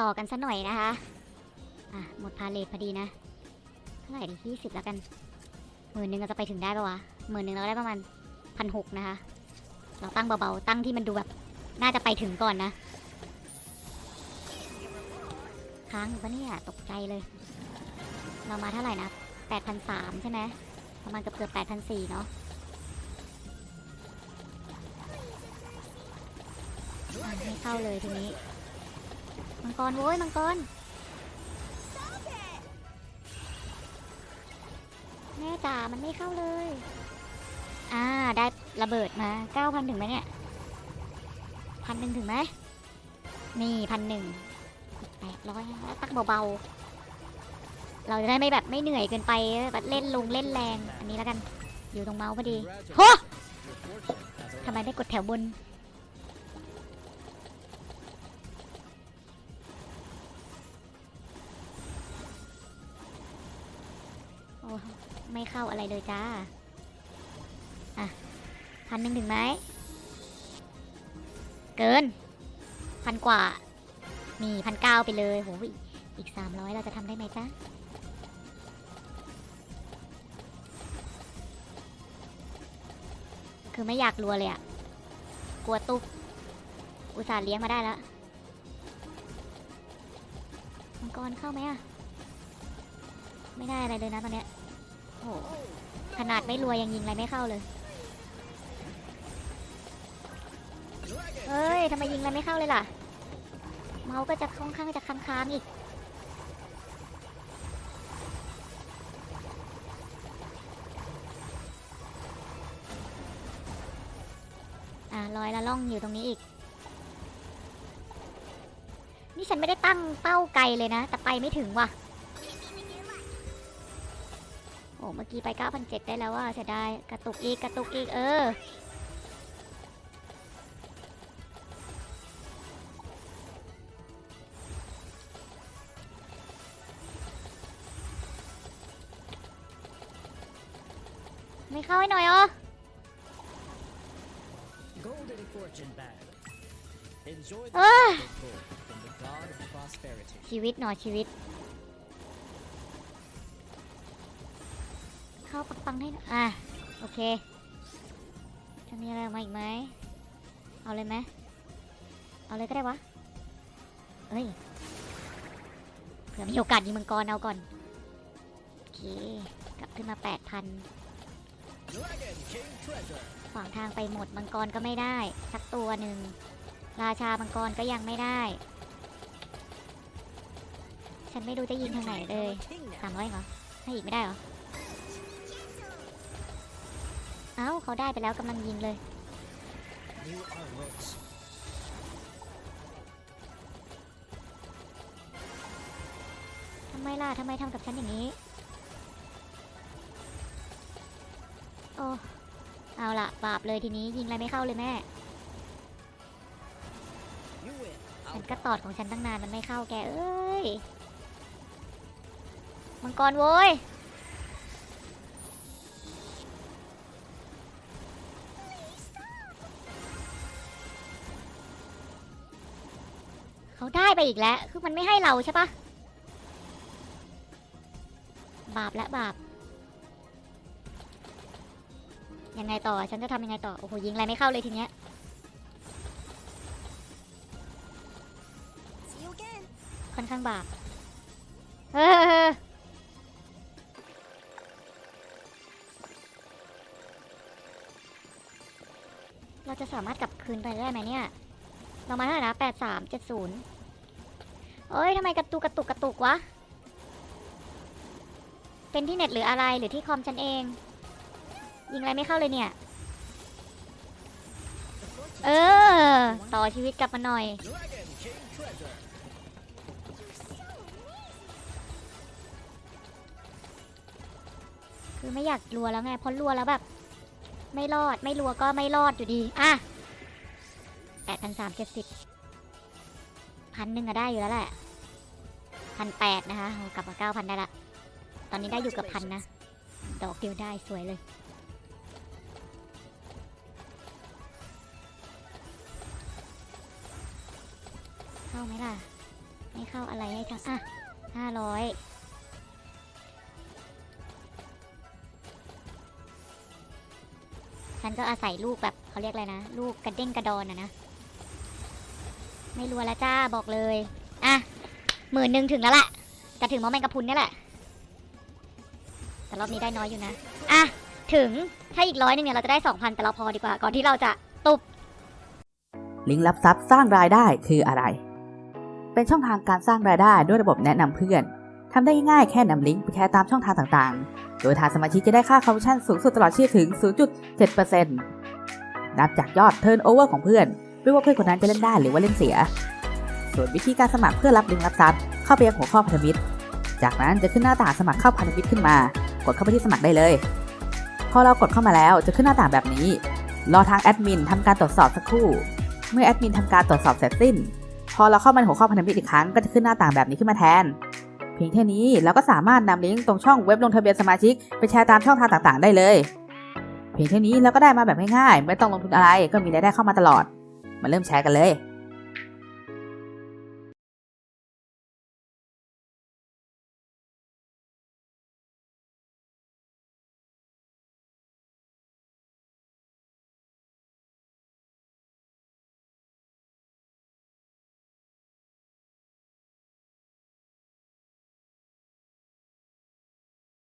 ต่อกันซะหน่อยนะคะ อะ หมดพาเลทพอดีนะ เท่าไหร่ดียี่สิบแล้วกันหมื่นหนึ่งเราจะไปถึงได้ปะวะหมื่นหนึ่งเราได้ประมาณพันหกนะคะ เราตั้งเบาๆ ตั้งที่มันดูแบบ น่าจะไปถึงก่อนนะ ค้างอยู่ปะเนี่ย ตกใจเลย เรามาเท่าไหร่นะแปดพันสามใช่ไหมประมาณเกือบเกือบแปดพันสี่เนาะอะไม่เข้าเลยทีนี้ มังกรโว้ยมังกรแม่จ๋ามันไม่เข้าเลย อ่า ได้ระเบิดมาเก้าพันถึงไหมเนี่ยพันหนึ่งถึงไหมนี่พันหนึ่งแปดร้อยตั้งเบาๆ เราจะได้ไม่แบบไม่เหนื่อยเกินไปแบบเล่นลงเล่นแรง อันนี้แล้วกัน อยู่ตรงเมาส์พอดีโหทำไมไม่กดแถวบน ไม่เข้าอะไรเลยจ้า อะพันหนึ่งถึงไหม เกิน พันกว่า นี่พันเก้าไปเลยโหอีกอีกสามร้อยเราจะทำได้ไหมจ๊ะคือไม่อยากรัวเลยอะกลัวตุ๊บอุตส่าห์เลี้ยงมาได้แล้วมังกรเข้าไหมอะไม่ได้อะไรเลยนะตอนเนี้ย หขนาดไม่รวยยังยิงอะไรไม่เข้าเลยเอ้ยทำไมยิงอะไรไม่เข้าเลยล่ะ เมาส์ก็จะค่อนข้างจะค้างๆอีก อะลอยละล่องอยู่ตรงนี้อีก นี่ฉันไม่ได้ตั้งเป้าไกลเลยนะ แต่ไปไม่ถึงว่ะ เมื่อกี้ไป 9,700 ได้แล้วว่าเสียดายกระตุกอีก กระตุกอีก เออ ไม่เข้าให้หน่อยอ๋อ Golden fortune bag. Enjoy the Ah. gold from the god of prosperity. ชีวิตหน่อยชีวิต เข้าปักปังให้อะโอเค จะมีอะไรมาอีกไหมเอาเลยไหมเอาเลยก็ได้วะเอ้ยเผื่อมีโอกาสยิงมังกรเอาก่อนโอเคกลับขึ้นมา8,000 Dragon King treasure. ขวางทางไปหมดมังกรก็ไม่ได้ สักตัวหนึ่งราชามังกรก็ยังไม่ได้ ฉันไม่รู้จะยิงทางไหนเลยสามร้อยเหรอให้อีกไม่ได้เหรอ เอ้าเขาได้ไปแล้วกำลังยิงเลย ทำไมล่ะทำไมทำกับฉันอย่างนี้ โอ้ เอาละบาปเลยทีนี้ยิงอะไรไม่เข้าเลยแม่ ฉันก็ตอดของฉันตั้งนานมันไม่เข้าแกเอ้ย มังกรโว้ย เขาได้ไปอีกแล้ว คือมันไม่ให้เราใช่ปะบาปและบาป ยังไงต่อ ฉันจะทำยังไงต่อ โอ้โห ยิงอะไรไม่เข้าเลยทีเนี้ย ค่อนข้างบาป เออเราจะสามารถกลับคืนไปได้ไหมเนี่ย เรามาเท่าไหร่นะแปดสามเจ็ดศูนย์ เอ้ยทำไมกระตุกกระตุกกระตุกวะ เป็นที่เน็ตหรืออะไรหรือที่คอมฉันเอง ยิงอะไรไม่เข้าเลยเนี่ย เออ ต่อชีวิตกลับมาหน่อย คือไม่อยากรัวแล้วไงเพราะรัวแล้วแบบ ไม่รอดไม่รัวก็ไม่รอดอยู่ดี อะแปดพันสามเจ็ดสิบพันหนึ่งอะได้อยู่แล้วแหละ พันแปดนะคะกลับมาเก้าพันได้ละ ตอนนี้ได้อยู่กับพันนะ ดอกเดียวได้สวยเลยเข้าไหมล่ะ ไม่เข้าอะไรให้ทั้งอะห้าร้อยฉันก็อาศัยลูกแบบเขาเรียกอะไรนะ ลูกกระเด้งกระดอนอะนะ ไม่รัวแล้วจ้าบอกเลย หมื่นหนึ่งถึงแล้วล่ะจะถึงมอแมงกะพุนนี่แหละ แต่รอบนี้ได้น้อยอยู่นะ อะ ถึงถ้าอีกร้อยหนึงเนี่ยเราจะได้สองพันแต่เราพอดีกว่า ก่อนที่เราจะตุบลิงก์รับทรัพย์สร้างรายได้คืออะไร เป็นช่องทางการสร้างรายได้ด้วยระบบแนะนำเพื่อนทำได้ง่ายแค่นำลิงก์ไปแชร์ตามช่องทางต่างๆ โดยทางสมาชิกจะได้ค่าคอมมิชชั่นสูงสุดตลอดชีพถึง 0.7%นับจากยอดเทิร์นโอเวอร์ของเพื่อนไม่ว่าเพื่อนคนนั้นจะเล่นได้หรือว่าเล่นเสีย ส่วนวิธีการสมัครเพื่อรับลิงก์รับทรัพย์เข้าไปยังหัวข้อพันธมิตร จากนั้นจะขึ้นหน้าต่างสมัครเข้าพันธมิตรขึ้นมา กดเข้าไปที่สมัครได้เลย พอเรากดเข้ามาแล้วจะขึ้นหน้าต่างแบบนี้ รอทางแอดมินทำการตรวจสอบสักครู่ เมื่อแอดมินทำการตรวจสอบเสร็จสิ้น พอเราเข้ามาในหัวข้อพันธมิตรอีกครั้งก็จะขึ้นหน้าต่างแบบนี้ขึ้นมาแทน เพียงแค่านี้เราก็สามารถนำลิงก์ตรงช่องเว็บลงทะเบียนสมาชิกไปแชร์ตามช่องทางต่าง ๆ ได้เลยเพียงแค่านี้เราก็ได้มาแบบง่ายๆ ไม่ต้องลงทุนอะไรก็มีรายได้เข้ามาตลอด มาเริ่มแชร์กันเลย